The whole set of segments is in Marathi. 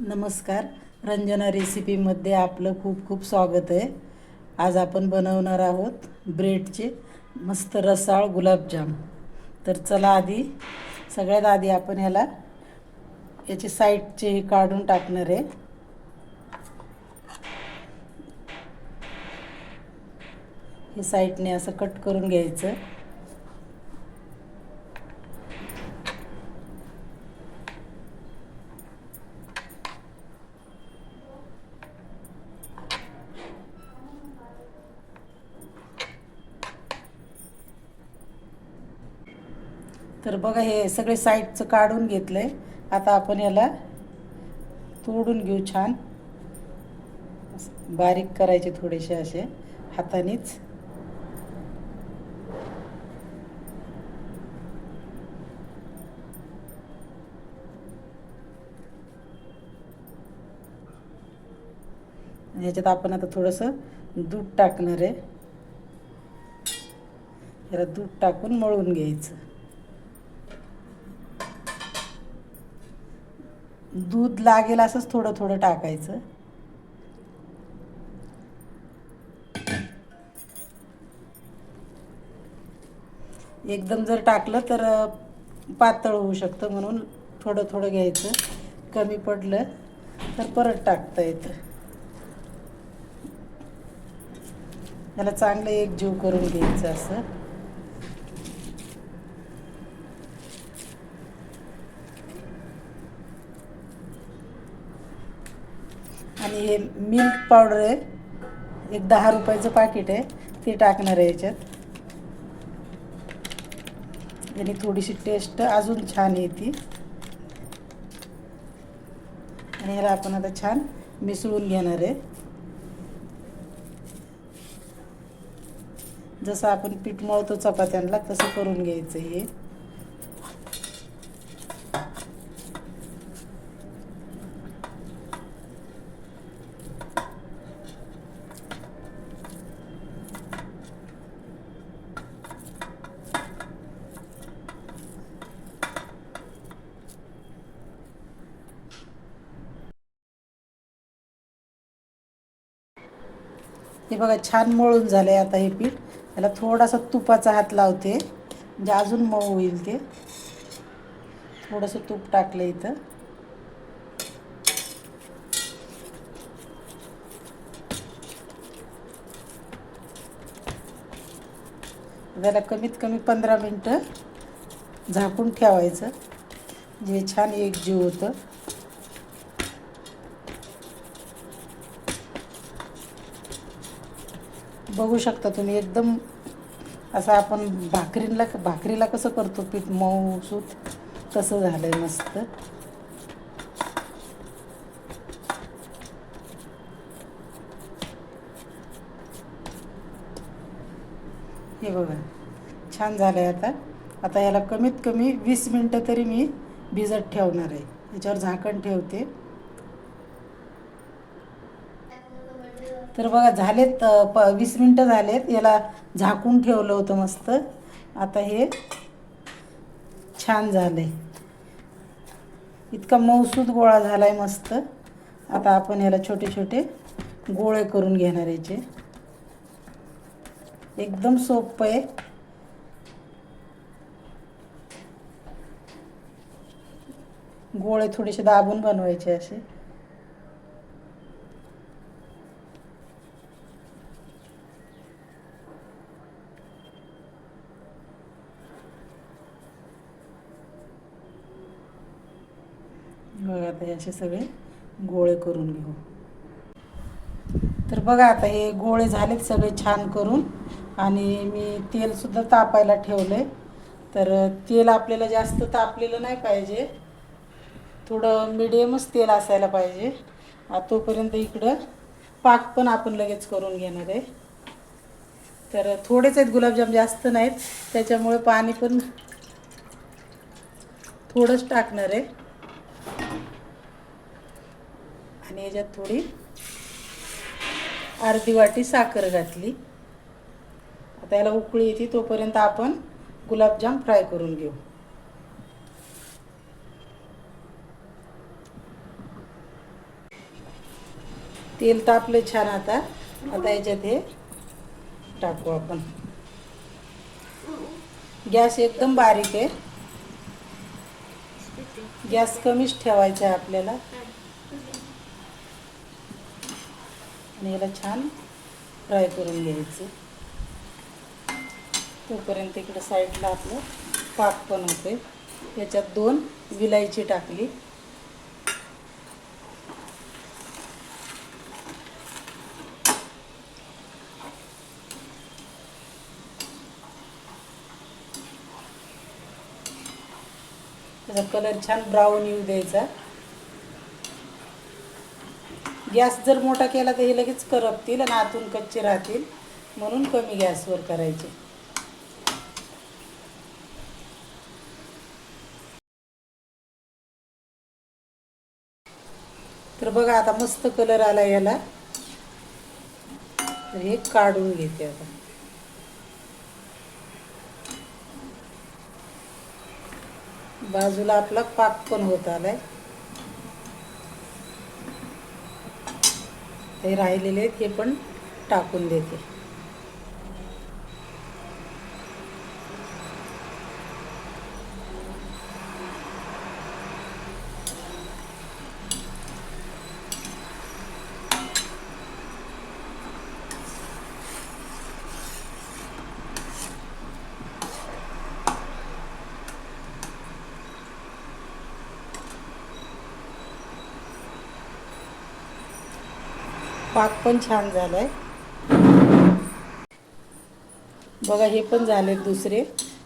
नमस्कार. रंजना रेसिपीमध्ये आपलं खूप खूप स्वागत आहे. आज आपण बनवणार आहोत ब्रेडचे मस्त रसाळ गुलाबजाम. तर चला आधी सगळ्यात आधी आपण याला याचे साईडचे हे काढून टाकणार आहे. हे साईडने असं कट करून घ्यायचं. तर बघा हे सगळे साईडचं काढून घेतलं आहे आता आपण याला तोडून घेऊ छान. बारीक करायचे थोडेसे असे हातानेच. ह्याच्यात आपण आता थोडंसं दूध टाकणार आहे. याला दूध टाकून मळून घ्यायचं. दूध लागेल असंच थोडं थोडं टाकायचं. एकदम जर टाकलं तर पातळ होऊ शकतं म्हणून थोडं थोडं घ्यायचं. कमी पडलं तर परत टाकता येतं. याला चांगलं एक जीव करून घ्यायचं असं. आणि हे मिल्क पावडर आहे. एक दहा रुपयाचं पाकिट आहे. ते टाकणार आहे याच्यात. याने थोडीशी टेस्ट अजून छान येते. आणि ह्याला आपण आता छान मिसळून घेणार आहे. जसं आपण पीठ मळतो चपात्यांना तसं करून घ्यायचं हे. हे बघा छान मळून झालं आहे आता हे पीठ. याला थोडासा तुपाचा हात लावते. म्हणजे अजून मऊ होईल ते. थोडंसं तूप टाकलं इथं. त्याला कमीत कमी पंधरा मिनटं झाकून ठेवायचं. जे छान एकजीव होतं. बघू शकता तुम्ही. एकदम असं आपण भाकरीला भाकरीला कसं करतो पीठ? मऊ सूत. तसं झालं आहे मस्त. हे बघा. छान झालं आहे आता. आता याला कमीत कमी वीस मिनटं तरी मी भिजत ठेवणार आहे. याच्यावर झाकण ठेवते. तर बघा झालेत प वीस मिनटं झालेत. याला झाकून ठेवलं होतं मस्त. आता हे छान झालं आहे इतका मऊसूद गोळा झाला आहे मस्त. आता आपण याला छोटे छोटे गोळे करून घेणार याचे. एकदम सोपं आहे. गोळे थोडेसे दाबून बनवायचे असे. बघा आता असे सगळे गोळे करून घेऊ. तर बघा आता हे गोळे झालेत सगळे छान करून. आणि मी तेलसुद्धा तापायला ठेवलं आहे तर तेल आपल्याला जास्त तापलेलं नाही पाहिजे. थोडं मिडियमच तेल असायला पाहिजे. आ तोपर्यंत इकडं पाक पण आपण लगेच करून घेणार आहे. तर थोडेच आहेत गुलाबजाम जास्त नाहीत. त्याच्यामुळे पाणी पण थोडंच टाकणार आहे. आणि याच्यात थोडी अर्धी वाटी साखर घातली. आता याला उकळी येते तोपर्यंत आपण गुलाबजाम फ्राय करून घेऊ. तेल तापलं छान आता. आता याच्यात हे टाकू आपण. गॅस एकदम बारीक आहे. गॅस कमीच ठेवायचा आहे आपल्याला. आणि याला छान फ्राय करून घ्यायचं. तोपर्यंत इकडं साईडला आपलं पाक पण होते याच्यात दोन विलायची टाकली. त्याचा कलर छान ब्राऊन येऊ द्यायचा. गॅस जर मोठा केला तर हे लगेच करपतील आणि आतून कच्चे राहतील. म्हणून कमी गॅसवर करायचे. तर बघा आता मस्त कलर आला याला. तर हे काढून घेते आता. बाजूला आपला पाक पण होत आलाय. हे राहिलेले आहेत हे पण टाकून देते. पाक पण छान झाला आहे बघा हे पण झाले दुसरे.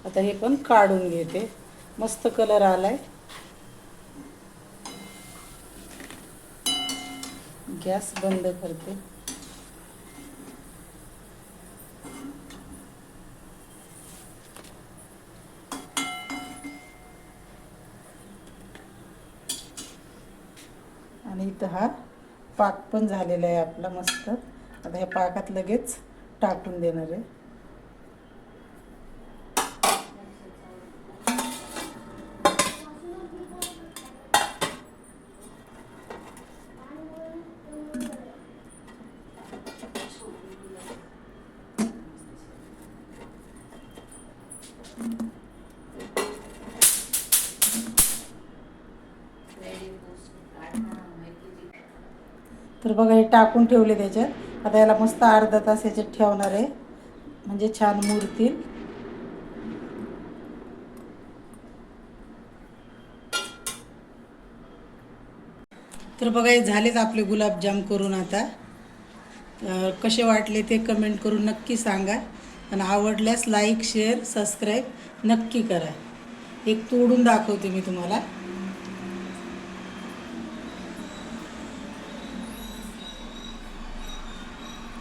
आता हे पण काढून घेते. मस्त कलर आलाय. गॅस बंद करते. आणि इथं हा पाक पण झालेला आहे आपला मस्त. आता ह्या पाकात लगेच टाकून देणार आहे. तर बघा हे टाकून ठेवले त्याच्यात. आता याला मस्त अर्धा तास याच्यात ठेवणार आहे. म्हणजे छान मुरतील. तर बघा हे झालेच आपले गुलाबजाम करून आता. कसे वाटले ते कमेंट करून नक्की सांगा. आणि आवडल्यास लाईक शेअर सबस्क्राईब नक्की करा. एक तोडून दाखवते मी तुम्हाला.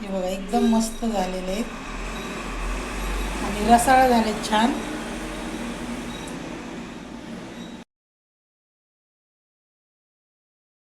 बघा एकदम मस्त झालेले आहेत. आणि रसाळ झाले छान.